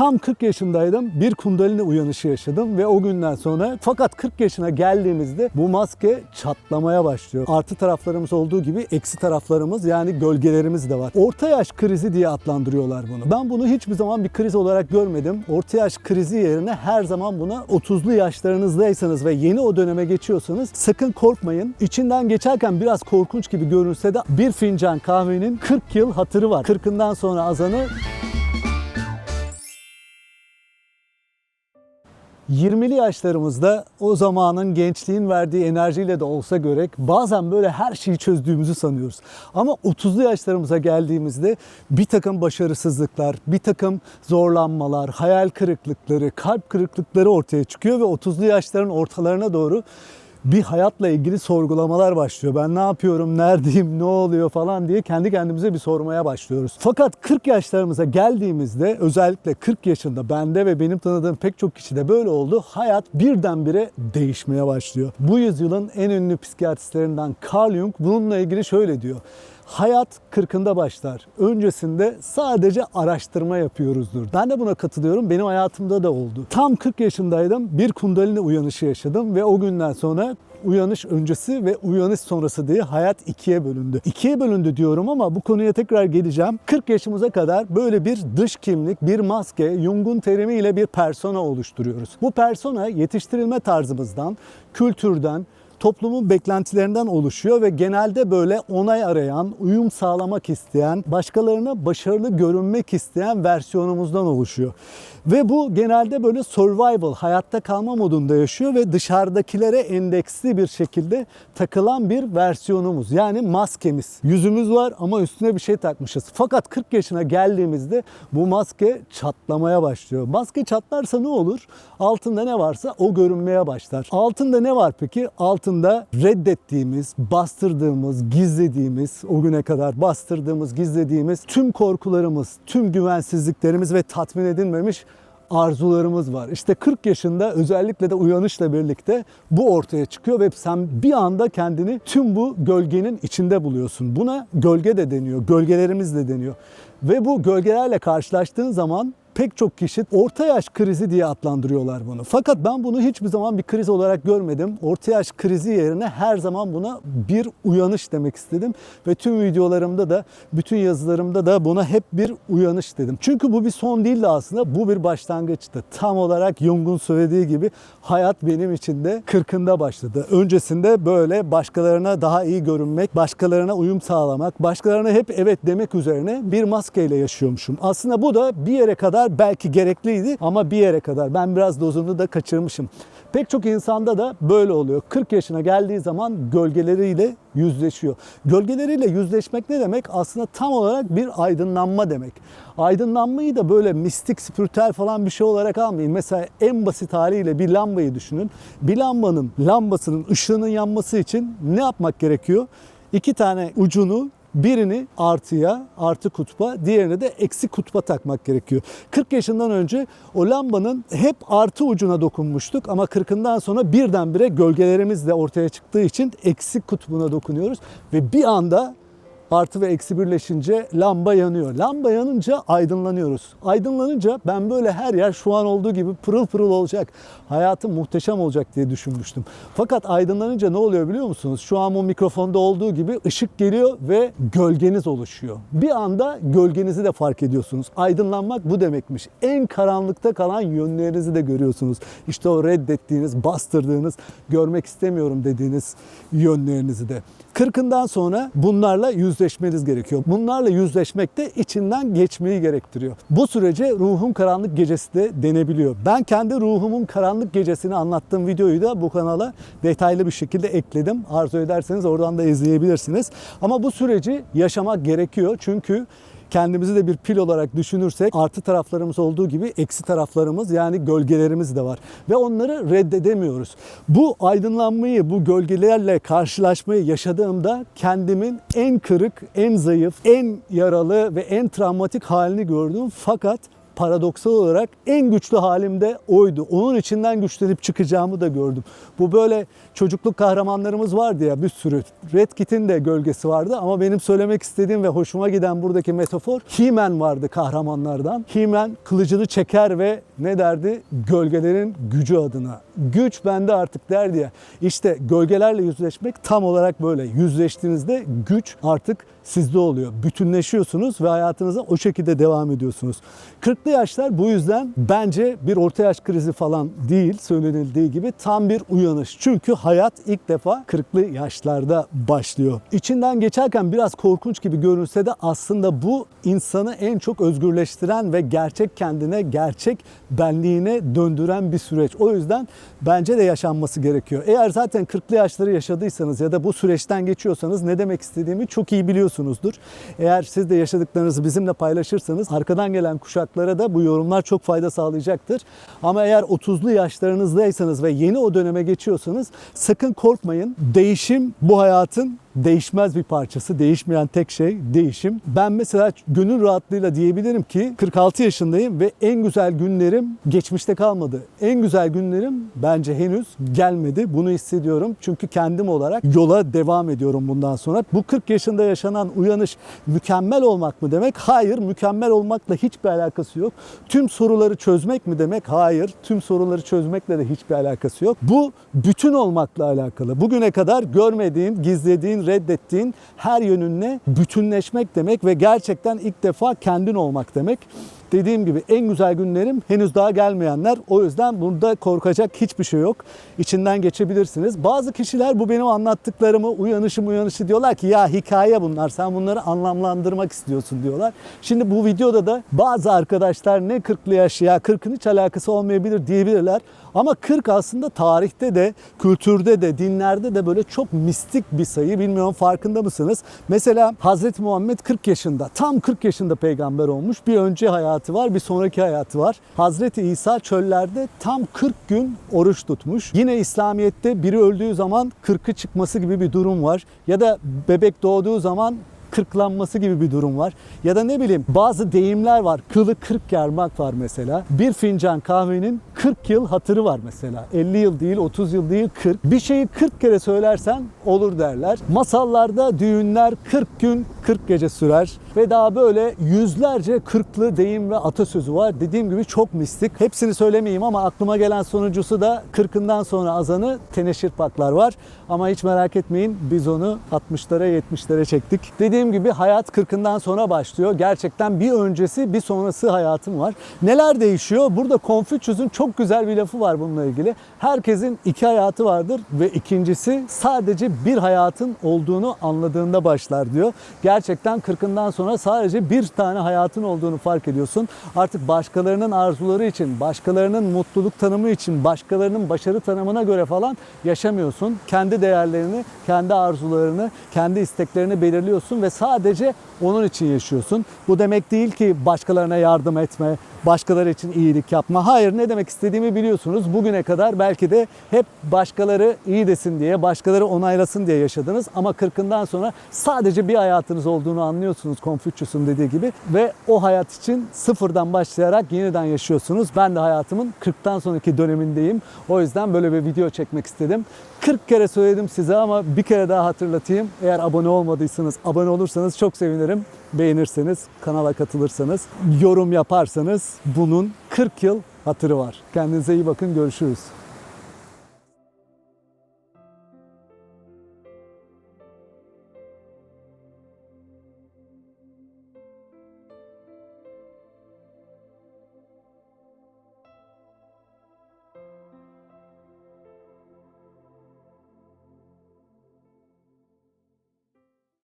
Tam 40 yaşındaydım. Bir kundalini uyanışı yaşadım ve o günden sonra fakat 40 yaşına geldiğimizde bu maske çatlamaya başlıyor. Artı taraflarımız olduğu gibi eksi taraflarımız yani gölgelerimiz de var. Orta yaş krizi diye adlandırıyorlar bunu. Ben bunu hiçbir zaman bir kriz olarak görmedim. Orta yaş krizi yerine her zaman buna 30'lu yaşlarınızdaysanız ve yeni o döneme geçiyorsanız sakın korkmayın. İçinden geçerken biraz korkunç gibi görünse de bir fincan kahvenin 40 yıl hatırı var. 40'ından sonra azanı 20'li yaşlarımızda o zamanın gençliğin verdiği enerjiyle de olsa gerek bazen böyle her şeyi çözdüğümüzü sanıyoruz. Ama 30'lu yaşlarımıza geldiğimizde bir takım başarısızlıklar, bir takım zorlanmalar, hayal kırıklıkları, kalp kırıklıkları ortaya çıkıyor ve 30'lu yaşların ortalarına doğru bir hayatla ilgili sorgulamalar başlıyor. Ben ne yapıyorum, neredeyim, ne oluyor falan diye kendi kendimize bir sormaya başlıyoruz. Fakat 40 yaşlarımıza geldiğimizde özellikle 40 yaşında bende ve benim tanıdığım pek çok kişide böyle oldu. Hayat birdenbire değişmeye başlıyor. Bu yüzyılın en ünlü psikiyatristlerinden Carl Jung bununla ilgili şöyle diyor. Hayat kırkında başlar. Öncesinde sadece araştırma yapıyoruzdur. Ben de buna katılıyorum. Benim hayatımda da oldu. Tam 40 yaşındaydım. Bir kundalini uyanışı yaşadım ve o günden sonra uyanış öncesi ve uyanış sonrası diye hayat ikiye bölündü. İkiye bölündü diyorum ama bu konuya tekrar geleceğim. 40 yaşımıza kadar böyle bir dış kimlik, bir maske, Jung'un terimiyle bir persona oluşturuyoruz. Bu persona yetiştirilme tarzımızdan, kültürden, toplumun beklentilerinden oluşuyor ve genelde böyle onay arayan, uyum sağlamak isteyen, başkalarına başarılı görünmek isteyen versiyonumuzdan oluşuyor. Ve bu genelde böyle survival, hayatta kalma modunda yaşıyor ve dışarıdakilere endeksli bir şekilde takılan bir versiyonumuz. Yani maskemiz. Yüzümüz var ama üstüne bir şey takmışız. Fakat 40 yaşına geldiğimizde bu maske çatlamaya başlıyor. Maske çatlarsa ne olur? Altında ne varsa o görünmeye başlar. Altında ne var peki? Altında reddettiğimiz, bastırdığımız, gizlediğimiz, o güne kadar bastırdığımız, gizlediğimiz tüm korkularımız, tüm güvensizliklerimiz ve tatmin edilmemiş arzularımız var. İşte 40 yaşında özellikle de uyanışla birlikte bu ortaya çıkıyor ve sen bir anda kendini tüm bu gölgenin içinde buluyorsun. Buna gölge de deniyor, gölgelerimiz de deniyor. Ve bu gölgelerle karşılaştığın zaman pek çok kişi orta yaş krizi diye adlandırıyorlar bunu. Fakat ben bunu hiçbir zaman bir kriz olarak görmedim. Orta yaş krizi yerine her zaman buna bir uyanış demek istedim. Ve tüm videolarımda da, bütün yazılarımda da buna hep bir uyanış dedim. Çünkü bu bir son değildi aslında, bu bir başlangıçtı. Tam olarak Jung'un söylediği gibi hayat benim için de kırkında başladı. Öncesinde böyle başkalarına daha iyi görünmek, başkalarına uyum sağlamak, başkalarına hep evet demek üzerine bir maskeyle yaşıyormuşum. Aslında bu da bir yere kadar belki gerekliydi ama bir yere kadar. Ben biraz dozunu da kaçırmışım. Pek çok insanda da böyle oluyor. 40 yaşına geldiği zaman gölgeleriyle yüzleşiyor. Gölgeleriyle yüzleşmek ne demek? Aslında tam olarak bir aydınlanma demek. Aydınlanmayı da böyle mistik, spiritüel falan bir şey olarak almayın. Mesela en basit haliyle bir lambayı düşünün. Bir lambanın, lambasının ışığının yanması için ne yapmak gerekiyor? İki tane ucunu Birini artıya, artı kutba, diğerini de eksi kutba takmak gerekiyor. 40 yaşından önce o lambanın hep artı ucuna dokunmuştuk ama 40'ından sonra birdenbire gölgelerimiz de ortaya çıktığı için eksi kutbuna dokunuyoruz ve bir anda artı ve eksi birleşince lamba yanıyor. Lamba yanınca aydınlanıyoruz. Aydınlanınca ben böyle her yer şu an olduğu gibi pırıl pırıl olacak. Hayatım muhteşem olacak diye düşünmüştüm. Fakat aydınlanınca ne oluyor biliyor musunuz? Şu an bu mikrofonda olduğu gibi ışık geliyor ve gölgeniz oluşuyor. Bir anda gölgenizi de fark ediyorsunuz. Aydınlanmak bu demekmiş. En karanlıkta kalan yönlerinizi de görüyorsunuz. İşte o reddettiğiniz, bastırdığınız, görmek istemiyorum dediğiniz yönlerinizi de. Kırkından sonra bunlarla yüzleşmeniz gerekiyor. Bunlarla yüzleşmek de içinden geçmeyi gerektiriyor. Bu sürece ruhun karanlık gecesi de denebiliyor. Ben kendi ruhumun karanlık gecesini anlattığım videoyu da bu kanala detaylı bir şekilde ekledim. Arzu ederseniz oradan da izleyebilirsiniz. Ama bu süreci yaşamak gerekiyor. Çünkü kendimizi de bir pil olarak düşünürsek artı taraflarımız olduğu gibi eksi taraflarımız yani gölgelerimiz de var. Ve onları reddedemiyoruz. Bu aydınlanmayı, bu gölgelerle karşılaşmayı yaşadığımda kendimin en kırık, en zayıf, en yaralı ve en travmatik halini gördüm. Fakat paradoksal olarak en güçlü halimde oydu. Onun içinden güçlenip çıkacağımı da gördüm. Bu böyle çocukluk kahramanlarımız vardı ya bir sürü. Red Kit'in de gölgesi vardı ama benim söylemek istediğim ve hoşuma giden buradaki metafor He-Man vardı kahramanlardan. He-Man kılıcını çeker ve ne derdi? Gölgelerin gücü adına. Güç bende artık derdi ya. İşte gölgelerle yüzleşmek tam olarak böyle. Yüzleştiğinizde güç artık sizde oluyor. Bütünleşiyorsunuz ve hayatınıza o şekilde devam ediyorsunuz. 40'lı yaşlar bu yüzden bence bir orta yaş krizi falan değil söylenildiği gibi tam bir uyanış. Çünkü hayat ilk defa 40'lı yaşlarda başlıyor. İçinden geçerken biraz korkunç gibi görünse de aslında bu insanı en çok özgürleştiren ve gerçek kendine, gerçek benliğine döndüren bir süreç. O yüzden bence de yaşanması gerekiyor. Eğer zaten 40'lı yaşları yaşadıysanız ya da bu süreçten geçiyorsanız ne demek istediğimi çok iyi biliyorsunuzdur. Eğer siz de yaşadıklarınızı bizimle paylaşırsanız arkadan gelen kuşaklara da bu yorumlar çok fayda sağlayacaktır. Ama eğer 30'lu yaşlarınızdaysanız ve yeni o döneme geçiyorsanız sakın korkmayın. Değişim bu hayatın değişmez bir parçası. Değişmeyen tek şey değişim. Ben mesela gönül rahatlığıyla diyebilirim ki 46 yaşındayım ve en güzel günlerim geçmişte kalmadı. En güzel günlerim bence henüz gelmedi. Bunu hissediyorum. Çünkü kendim olarak yola devam ediyorum bundan sonra. Bu 40 yaşında yaşanan uyanış mükemmel olmak mı demek? Hayır, mükemmel olmakla hiçbir alakası yok. Tüm soruları çözmek mi demek? Hayır, tüm soruları çözmekle de hiçbir alakası yok. Bu bütün olmakla alakalı. Bugüne kadar görmediğin, gizlediğin, reddettiğin her yönünle bütünleşmek demek ve gerçekten ilk defa kendin olmak demek. Dediğim gibi en güzel günlerim henüz daha gelmeyenler. O yüzden burada korkacak hiçbir şey yok. İçinden geçebilirsiniz. Bazı kişiler bu benim anlattıklarımı uyanışım uyanışı diyorlar ki ya hikaye bunlar sen bunları anlamlandırmak istiyorsun diyorlar. Şimdi bu videoda da bazı arkadaşlar ne 40'lı yaş ya 40'ın hiç alakası olmayabilir diyebilirler. Ama 40 aslında tarihte de, kültürde de, dinlerde de böyle çok mistik bir sayı. Bilmiyorum farkında mısınız? Mesela Hazreti Muhammed 40 yaşında, tam 40 yaşında peygamber olmuş. Bir önce hayatı var, bir sonraki hayatı var. Hazreti İsa çöllerde tam 40 gün oruç tutmuş. Yine İslamiyet'te biri öldüğü zaman 40'ı çıkması gibi bir durum var. Ya da bebek doğduğu zaman kırklanması gibi bir durum var. Ya da ne bileyim bazı deyimler var. Kılı kırk yarmak var mesela. Bir fincan kahvenin 40 yıl hatırı var mesela. 50 yıl değil, 30 yıl değil, 40. Bir şeyi 40 kere söylersen olur derler. Masallarda düğünler 40 gün 40 gece sürer ve daha böyle yüzlerce kırklı deyim ve atasözü var. Dediğim gibi çok mistik. Hepsini söylemeyeyim ama aklıma gelen sonuncusu da 40'ından sonra azanı teneşir paklar var. Ama hiç merak etmeyin biz onu 60'lara 70'lere çektik. Dediğim gibi hayat 40'ından sonra başlıyor. Gerçekten bir öncesi bir sonrası hayatım var. Neler değişiyor? Burada Confucius'un çok güzel bir lafı var bununla ilgili. Herkesin iki hayatı vardır ve ikincisi sadece bir hayatın olduğunu anladığında başlar diyor. Gerçekten 40'ından sonra sadece bir tane hayatın olduğunu fark ediyorsun. Artık başkalarının arzuları için, başkalarının mutluluk tanımı için, başkalarının başarı tanımına göre falan yaşamıyorsun. Kendi değerlerini, kendi arzularını, kendi isteklerini belirliyorsun ve sadece onun için yaşıyorsun. Bu demek değil ki başkalarına yardım etme, başkaları için iyilik yapma. Hayır ne demek istediğimi biliyorsunuz. Bugüne kadar belki de hep başkaları iyi desin diye, başkaları onaylasın diye yaşadınız. Ama 40'ından sonra sadece bir hayatınız olduğunu anlıyorsunuz Confucius'un dediği gibi. Ve o hayat için sıfırdan başlayarak yeniden yaşıyorsunuz. Ben de hayatımın 40'tan sonraki dönemindeyim. O yüzden böyle bir video çekmek istedim. 40 kere söyledim size ama bir kere daha hatırlatayım. Eğer abone olmadıysanız, abone olursanız çok sevinirim. Beğenirseniz, kanala katılırsanız, yorum yaparsanız bunun 40 yıl hatırı var. Kendinize iyi bakın, görüşürüz.